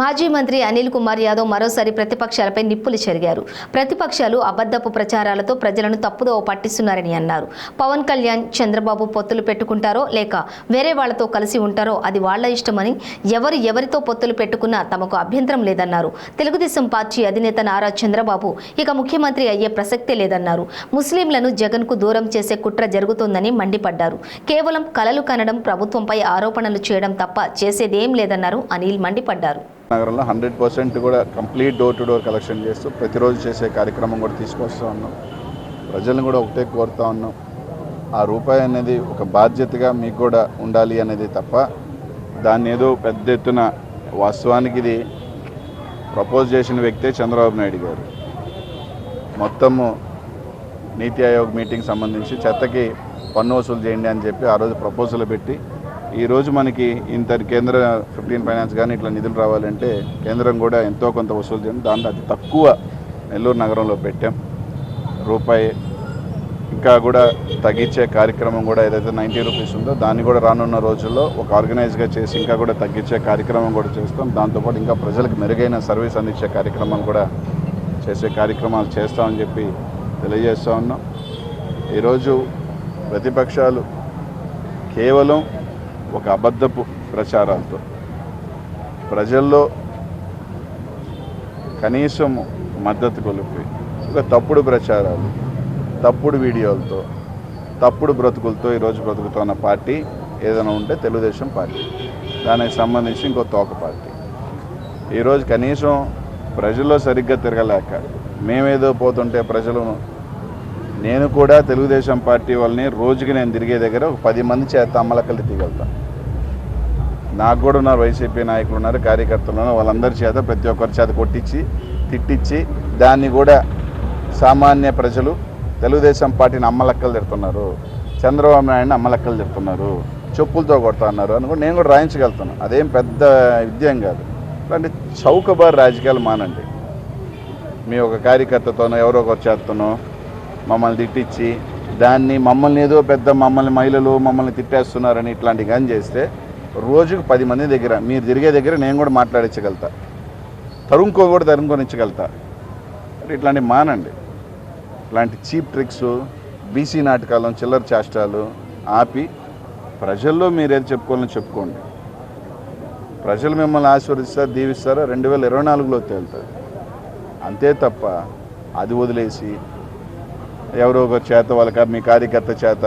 మాజీ మంత్రి అనిల్ కుమార్ యాదవ్ మరోసారి ప్రతిపక్షాలపై నిప్పులు చెరిగారు. ప్రతిపక్షాలు అబద్ధపు ప్రచారాలతో ప్రజలను తప్పుదోవ పట్టిస్తున్నారని అన్నారు. పవన్ కళ్యాణ్ చంద్రబాబు పొత్తులు పెట్టుకుంటారో లేక వేరే వాళ్ళతో కలిసి ఉంటారో అది వాళ్ళ ఇష్టమని ఎవరు ఎవరితో పొత్తులు పెట్టుకున్నా తమకు అభ్యంతరం లేదన్నారు. తెలుగుదేశం పార్టీ అధినేత నారా చంద్రబాబు ఇక ముఖ్యమంత్రి అయ్యే ప్రసక్తే లేదన్నారు. ముస్లింలను జగన్కు దూరం చేసే కుట్ర జరుగుతోందని మండిపడ్డారు. కేవలం కలలు కనడం ప్రభుత్వంపై ఆరోపణలు చేయడం తప్ప చేసేదేం లేదన్నారు అనిల్ మండిపడ్డారు. నగరంలో హండ్రెడ్ పర్సెంట్ కూడా complete door to door collection చేస్తూ ప్రతిరోజు చేసే కార్యక్రమం కూడా తీసుకొస్తూ ఉన్నాం. ప్రజలను కూడా ఒకటే కోరుతా ఉన్నాం. ఆ రూపాయి అనేది ఒక బాధ్యతగా మీకు కూడా ఉండాలి అనేది తప్ప దాన్ని ఏదో పెద్ద ఎత్తున వాస్తవానికి ఇది ప్రపోజ్ చేసిన వ్యక్తే చంద్రబాబు నాయుడు గారు. మొత్తము నీతి ఆయోగ్ మీటింగ్ సంబంధించి చెత్తకి పన్ను వసూలు చేయండి అని చెప్పి ఆ రోజు ప్రపోజల్ పెట్టి ఈరోజు మనకి ఇంత కేంద్ర ఫిఫ్టీన్ ఫైనాన్స్ కానీ ఇట్లా నిధులు రావాలంటే కేంద్రం కూడా ఎంతో కొంత వసూలు చేయడం. దాంట్లో అతి తక్కువ నెల్లూరు నగరంలో పెట్టాం. రూపాయి ఇంకా కూడా తగ్గించే కార్యక్రమం కూడా ఏదైతే నైంటీ రూపీస్ ఉందో దాన్ని కూడా రానున్న రోజుల్లో ఒక ఆర్గనైజ్గా చేసి ఇంకా కూడా తగ్గించే కార్యక్రమం కూడా చేస్తాం. దాంతోపాటు ఇంకా ప్రజలకు మెరుగైన సర్వీస్ అందించే కార్యక్రమాలు కూడా చేసే కార్యక్రమాలు చేస్తామని చెప్పి తెలియజేస్తూ ఉన్నాం. ఈరోజు ప్రతిపక్షాలు కేవలం ఒక అబద్ధపు ప్రచారాలతో. ప్రజల్లో కనీసం మద్దతు కొలిపి ఒక తప్పుడు ప్రచారాలు తప్పుడు వీడియోలతో తప్పుడు బ్రతుకులతో ఈరోజు బ్రతుకుతున్న పార్టీ ఏదైనా ఉంటే తెలుగుదేశం పార్టీ దానికి సంబంధించి ఇంకో తోక పార్టీ. ఈరోజు కనీసం ప్రజల్లో సరిగ్గా తిరగలేక మేమేదో పోతుంటే ప్రజలను నేను కూడా తెలుగుదేశం పార్టీ వాళ్ళని రోజుకి నేను తిరిగే దగ్గర ఒక పది మంది చేత అమ్మలక్కలు తీగలుగుతా. నాకు కూడా ఉన్నారు వైసీపీ నాయకులు ఉన్నారు కార్యకర్తలు ఉన్నారు వాళ్ళందరి చేత ప్రతి ఒక్కరి చేత కొట్టించి తిట్టించి దాన్ని కూడా సామాన్య ప్రజలు తెలుగుదేశం పార్టీని అమ్మలక్కలు తిడుతున్నారు చంద్రబాబు నాయుడిని అమ్మలక్కలు తిడుతున్నారు చెప్పులతో కొడుతున్నారు అని కూడా నేను కూడా రాయించగలుగుతాను అదేం పెద్ద విద్యం కాదు. అంటే చౌకబారు రాజకీయాలు మానండి. మీ ఒక కార్యకర్తతోనో ఎవరో ఒకరు చేతనో మమ్మల్ని తిట్టించి దాన్ని మమ్మల్ని ఏదో పెద్ద మమ్మల్ని మహిళలు మమ్మల్ని తిట్టేస్తున్నారని ఇట్లాంటి కానీ చేస్తే రోజుకు పది మంది దగ్గర మీరు తిరిగే దగ్గర నేను కూడా మాట్లాడించగలుగుతా. తరుముకో కూడా తరుముకొనిచ్చగలుగుతా ఇట్లాంటివి మానండి. ఇలాంటి చీప్ ట్రిక్స్ బీసీ నాటకాలను చిల్లర చేష్టాలు ఆపి ప్రజల్లో మీరు ఏది చెప్పుకోవాలని చెప్పుకోండి. ప్రజలు మిమ్మల్ని ఆశీర్వదిస్తారు దీవిస్తారో? రెండు వేల ఇరవై నాలుగులో తేలుతారు అంతే తప్ప అది వదిలేసి ఎవరో ఒకరు చేత వాళ్ళ మీ కార్యకర్త చేత